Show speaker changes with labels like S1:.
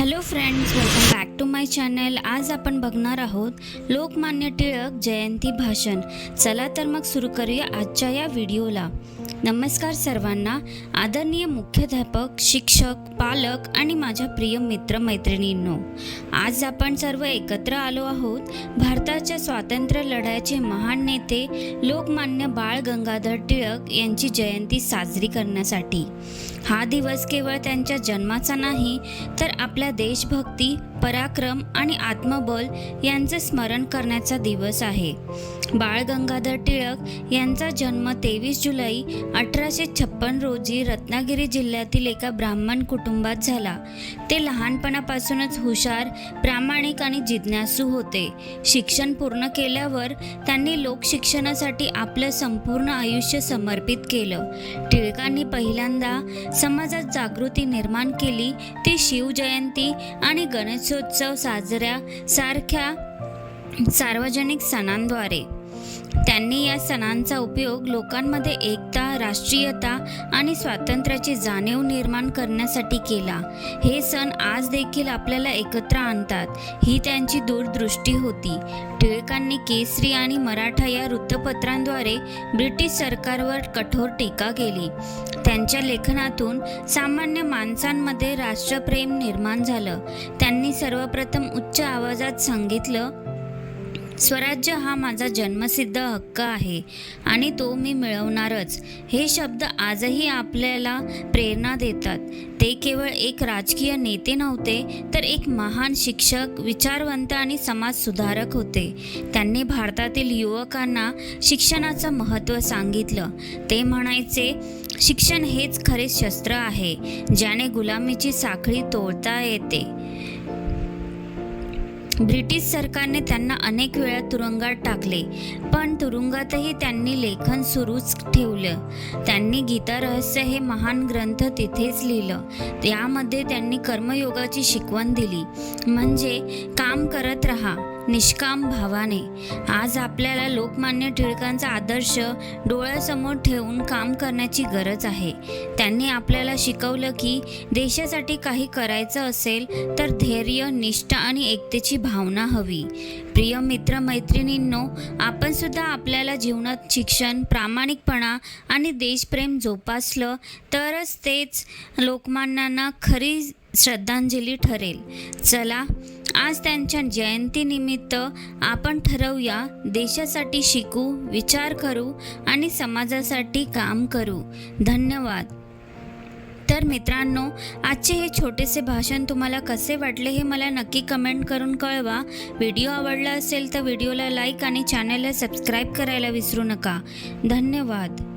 S1: Hello friends welcome back to my channel आज आपण बघणार आहोत लोकमान्य टिळक जयंती भाषण. चला तर मग सुरू करूया आजच्या या व्हिडिओला. नमस्कार सर्वांना. आदरणीय मुख्याध्यापक शिक्षक पालक आणि माझ्या प्रिय मित्र मैत्रिणींनो आज आपण सर्व एकत्र आलो आहोत भारताच्या स्वातंत्र्य लढ्याचे महान नेते लोकमान्य बाळ गंगाधर टिळक यांची जयंती साजरी करण्यासाठी. हा दिवस केवळ त्यांच्या जन्माचा नाही तर आपल्या देशभक्ती पराक्रम आणि आत्मबल यांचे स्मरण करण्याचा दिवस आहे. बाळ गंगाधर टिळक यांचा जन्म तेवीस जुलै अठराशे छप्पन रोजी रत्नागिरी जिल्ह्यातील एका ब्राह्मण कुटुंबात झाला. ते लहानपणापासूनच हुशार प्रामाणिक आणि जिज्ञासू होते. शिक्षण पूर्ण केल्यावर त्यांनी लोकशिक्षणासाठी आपलं संपूर्ण आयुष्य समर्पित केलं. टिळकांनी पहिल्यांदा समाजात जागृती निर्माण केली. ती शिवजयंती आणि गणेश गणेशोत्सव साजऱ्या सारख्या सार्वजनिक सणांद्वारे. त्यांनी या सणांचा उपयोग लोकांमध्ये एकता राष्ट्रीयता आणि स्वातंत्र्याची जाणीव निर्माण करण्यासाठी केला. हे सण आज देखील आपल्याला एकत्र आणतात. ही त्यांची दूरदृष्टी होती. टिळकांनी केसरी आणि मराठा या वृत्तपत्रांद्वारे ब्रिटिश सरकारवर कठोर टीका केली. त्यांच्या लेखनातून सामान्य माणसांमध्ये राष्ट्रप्रेम निर्माण झालं. त्यांनी सर्वप्रथम उच्च आवाजात सांगितलं स्वराज्य हा माझा जन्मसिद्ध हक्क आहे आणि तो मी मिळवणारच. हे शब्द आजही आपल्याला प्रेरणा देतात. ते केवळ एक राजकीय नेते नव्हते तर एक महान शिक्षक विचारवंत आणि समाज सुधारक होते. त्यांनी भारतातील युवकांना शिक्षणाचं महत्त्व सांगितलं. ते म्हणायचे शिक्षण हेच खरे शस्त्र आहे ज्याने गुलामीची साखळी तोडता येते. ब्रिटिश सरकारने त्यांना अनेक वेळा तुरुंगात टाकले पण तुरुंगातही त्यांनी लेखन सुरूच ठेवलं. त्यांनी गीता रहस्य हे महान ग्रंथ तिथेच लिहिलं. त्यामध्ये त्यांनी कर्मयोगाची शिकवण दिली. म्हणजे काम करत राहा निष्काम भावाने. आज आपल्याला लोकमान्य टिळकांचा आदर्श डोळ्यासमोर ठेवून काम करण्याची गरज आहे. त्यांनी आपल्याला शिकवलं की देशासाठी काही करायचं असेल तर धैर्य निष्ठा आणि एकतेची भावना हवी. प्रिय मित्र मैत्रिणींनो आपण सुद्धा आपल्याला जीवनात शिक्षण प्रामाणिकपणा आणि देशप्रेम जोपासलं तरच तेच लोकमान्यांना खरी श्रद्धांजली ठरेल. चला आज त्यांच्या जयंतीनिमित्त आपण ठरवूया देशासाठी शिकू विचार करू आणि समाजासाठी काम करू. धन्यवाद. तर मित्रांनो आजचे हे छोटेसे भाषण तुम्हाला कसे वाटले हे मला नक्की कमेंट करून कळवा. व्हिडिओ आवडला असेल तर व्हिडिओला लाईक आणि चॅनलला सबस्क्राईब करायला विसरू नका. धन्यवाद.